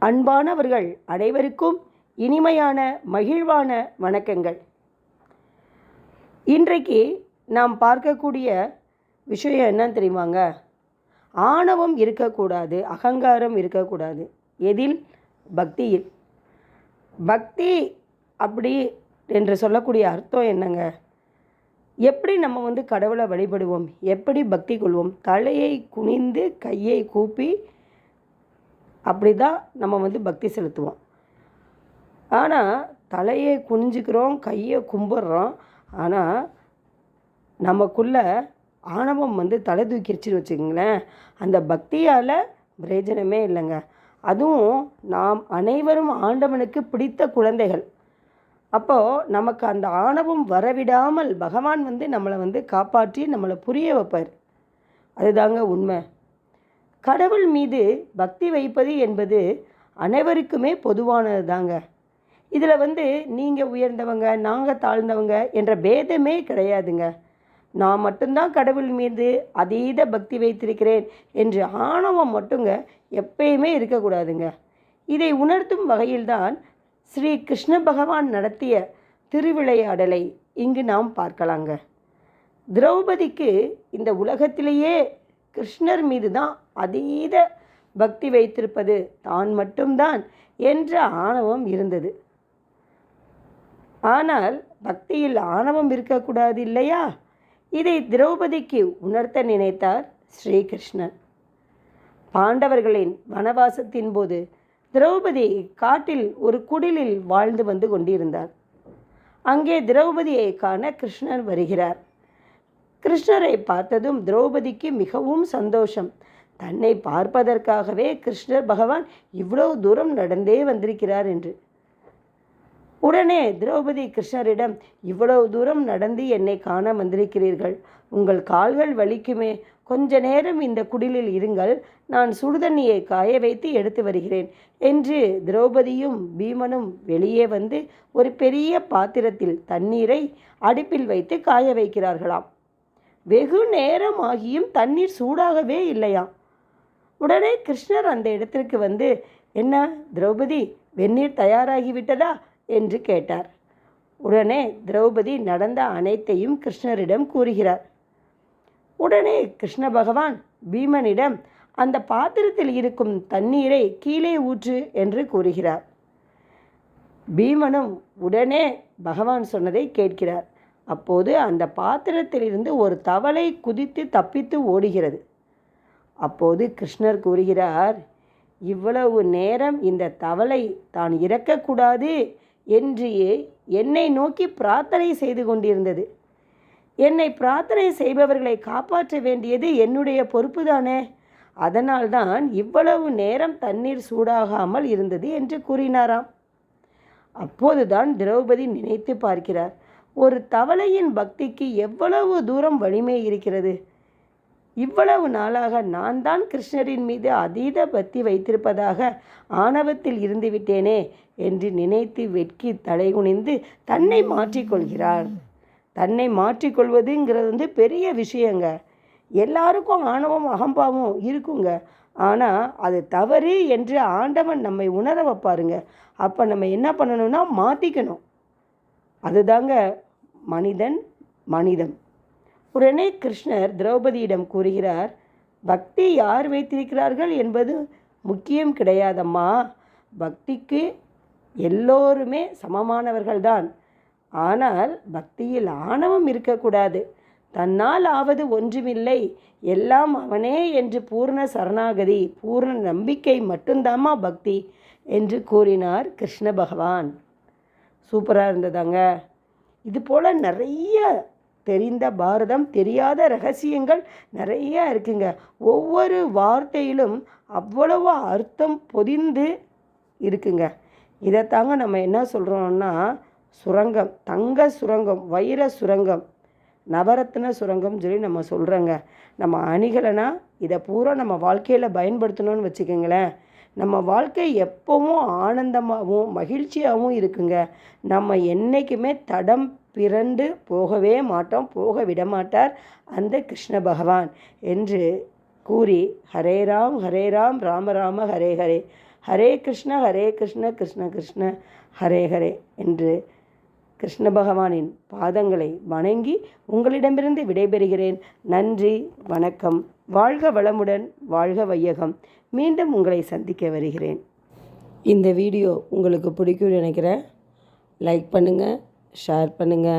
அன்பானவர்கள் அனைவருக்கும் இனிமையான மகிழ்வான வணக்கங்கள். இன்றைக்கு நாம் பார்க்கக்கூடிய விஷயம் என்னன்னு தெரியுமாங்க? ஆணவம் இருக்கக்கூடாது அகங்காரம் இருக்கக்கூடாது. எதில்? பக்தியில். பக்தி அப்படி என்று சொல்லக்கூடிய அர்த்தம் என்னங்க? எப்படி நம்ம வந்து கடவுளை வழிபடுவோம்? எப்படி பக்தி கொள்வோம்? தலையை குனிந்து கையை கூப்பி அப்படி தான் நம்ம வந்து பக்தி செலுத்துவோம். ஆனால் தலையை குனிஞ்சுக்கிறோம் கையை கும்பிட்றோம் ஆனால் நமக்குள்ள ஆணவம் வந்து தலை தூக்கிடுச்சுன்னு வச்சுக்கோங்களேன். அந்த பக்தியால் பிரயோஜனமே இல்லைங்க. அதுவும் நாம் அனைவரும் ஆண்டவனுக்கு பிடித்த குழந்தைகள். அப்போது நமக்கு அந்த ஆணவம் வரவிடாமல் பகவான் வந்து நம்மளை வந்து காப்பாற்றி நம்மளை புரிய வைப்பார். அதுதாங்க உண்மை. கடவுள் மீது பக்தி வைப்பது என்பது அனைவருக்குமே பொதுவானது தாங்க இதில் வந்து நீங்கள் உயர்ந்தவங்க நாங்கள் தாழ்ந்தவங்க என்ற பேதமே கிடையாதுங்க. நான் மட்டும்தான் கடவுள் மீது அதீத பக்தி வைத்திருக்கிறேன் என்று ஆணவம் மட்டுங்க எப்பயுமே இருக்கக்கூடாதுங்க. இதை உணர்த்தும் வகையில்தான் ஸ்ரீ கிருஷ்ண பகவான் நடத்திய திருவிளையாடலை இங்கு நாம் பார்க்கலாங்க. திரௌபதிக்கு இந்த உலகத்திலேயே கிருஷ்ணர் மீது தான் அதீத பக்தி வைத்திருப்பது தான் மட்டும்தான் என்ற ஆணவம் இருந்தது. ஆனால் பக்தியில் ஆணவம் இருக்கக்கூடாது இல்லையா? இதை திரௌபதிக்கு உணர்த்த நினைத்தார் ஸ்ரீகிருஷ்ணன். பாண்டவர்களின் வனவாசத்தின் போது திரௌபதி காட்டில் ஒரு குடிலில் வாழ்ந்து வந்து கொண்டிருந்தார். அங்கே திரௌபதியை காண கிருஷ்ணர் வருகிறார். கிருஷ்ணரை பார்த்ததும் திரௌபதிக்கு மிகவும் சந்தோஷம். தன்னை பார்ப்பதற்காகவே கிருஷ்ணர் பகவான் இவ்வளவு தூரம் நடந்தே வந்திருக்கிறார் என்று. உடனே திரௌபதி கிருஷ்ணரிடம் இவ்வளவு தூரம் நடந்து என்னை காண வந்திருக்கிறீர்கள். உங்கள் கால்கள் வலிக்குமே. கொஞ்ச நேரம் இந்த குடிலில் இருங்கள். நான் சுடுதண்ணியை காய வைத்து எடுத்து வருகிறேன் என்று திரௌபதியும் பீமனும் வெளியே வந்து ஒரு பெரிய பாத்திரத்தில் தண்ணீரை அடுப்பில் வைத்து காய வைக்கிறார்களாம். வெகு நேரம் ஆகியும் தண்ணீர் சூடாகவே இல்லையாம். உடனே கிருஷ்ணர் அந்த இடத்திற்கு வந்து என்ன திரௌபதி வெந்நீர் தயாராகிவிட்டதா? என்று கேட்டார். உடனே திரௌபதி நடந்த அனைத்தையும் கிருஷ்ணரிடம் கூறுகிறார். உடனே கிருஷ்ண பகவான் பீமனிடம் அந்த பாத்திரத்தில் இருக்கும் தண்ணீரை கீழே ஊற்று என்று கூறுகிறார். பீமனும் உடனே பகவான் சொன்னதை கேட்கிறார். அப்போது அந்த பாத்திரத்திலிருந்து ஒரு தவளை குதித்து தப்பித்து ஓடுகிறது. அப்போது கிருஷ்ணர் கூறுகிறார் இவ்வளவு நேரம் இந்த தவளை தான் இறக்கக்கூடாது என்று என்னை நோக்கி பிரார்த்தனை செய்து கொண்டிருந்தது. என்னை பிரார்த்தனை செய்பவர்களை காப்பாற்ற வேண்டியது என்னுடைய பொறுப்பு தானே. அதனால்தான் இவ்வளவு நேரம் தண்ணீர் சூடாகாமல் இருந்தது என்று கூறினாராம். அப்போதுதான் திரௌபதி நினைத்து பார்க்கிறார் ஒரு தவளையின் பக்திக்கு எவ்வளவு தூரம் வலிமை இருக்கிறது? இவ்வளவு நாளாக நான் தான் கிருஷ்ணரின் மீது அதீத பக்தி வைத்திருப்பதாக ஆணவத்தில் இருந்துவிட்டேனே என்று நினைத்து வெட்கி தலைகுனிந்து தன்னை மாற்றிக்கொள்கிறார். தன்னை மாற்றிக்கொள்வதுங்கிறது வந்து பெரிய விஷயங்க. எல்லாருக்கும் ஆணவம் அகம்பாவம் இருக்குங்க. ஆனால் அது தவறு என்று ஆண்டவன் நம்மை உணர வைப்பாருங்க. அப்போ நம்ம என்ன பண்ணணும்னா மாற்றிக்கணும் அதுதாங்க மனிதன் மனிதம். உடனே கிருஷ்ணர் திரௌபதியிடம் கூறுகிறார் பக்தி யார் வைத்திருக்கிறார்கள் என்பது முக்கியம் கிடையாதம்மா. பக்திக்கு எல்லோருமே சமமானவர்கள்தான். ஆனால் பக்தியில் ஆணவம் இருக்கக்கூடாது. தன்னால் ஆவது ஒன்றுமில்லை. எல்லாம் அவனே என்று பூர்ண சரணாகதி பூர்ண நம்பிக்கை மட்டும்தாம்மா பக்தி என்று கூறினார் கிருஷ்ண பகவான். சூப்பராக இருந்ததாங்க. இது போல் நிறைய தெரிந்த பாரதம் தெரியாத ரகசியங்கள் நிறைய இருக்குங்க. ஒவ்வொரு வார்த்தையிலும் அவ்வளவு அர்த்தம் பொதிந்து இருக்குங்க. இதைத்தாங்க நம்ம என்ன சொல்கிறோம்னா சுரங்கம் தங்க சுரங்கம் வைர சுரங்கம் நவரத்ன சுரங்கம்னு சொல்லி நம்ம சொல்கிறோங்க நம்ம அணிகலைனா இதை பூரா நம்ம வாழ்க்கையில் பயன்படுத்தணும்னு வச்சுக்கோங்களேன். நம்ம வாழ்க்கை எப்பவும் ஆனந்தமாகவும் மகிழ்ச்சியாகவும் இருக்குங்க. நம்ம என்றைக்குமே தடம் பிறண்டு போகவே மாட்டோம் போக விட மாட்டார் அந்த கிருஷ்ண பகவான் என்று கூறி ஹரே ராம் ஹரே ராம் ராம ராம ஹரே ஹரே. ஹரே கிருஷ்ண ஹரே கிருஷ்ண கிருஷ்ண கிருஷ்ண ஹரே ஹரே என்று கிருஷ்ண பகவானின் பாதங்களை வணங்கி உங்களிடமிருந்து விடைபெறுகிறேன். நன்றி வணக்கம். வாழ்க வளமுடன் வாழ்க வையகம். மீண்டும் உங்களை சந்திக்க வருகிறேன். இந்த வீடியோ உங்களுக்கு பிடிக்கும்னு நினைக்கிறேன். லைக் பண்ணுங்கள் ஷேர் பண்ணுங்கள்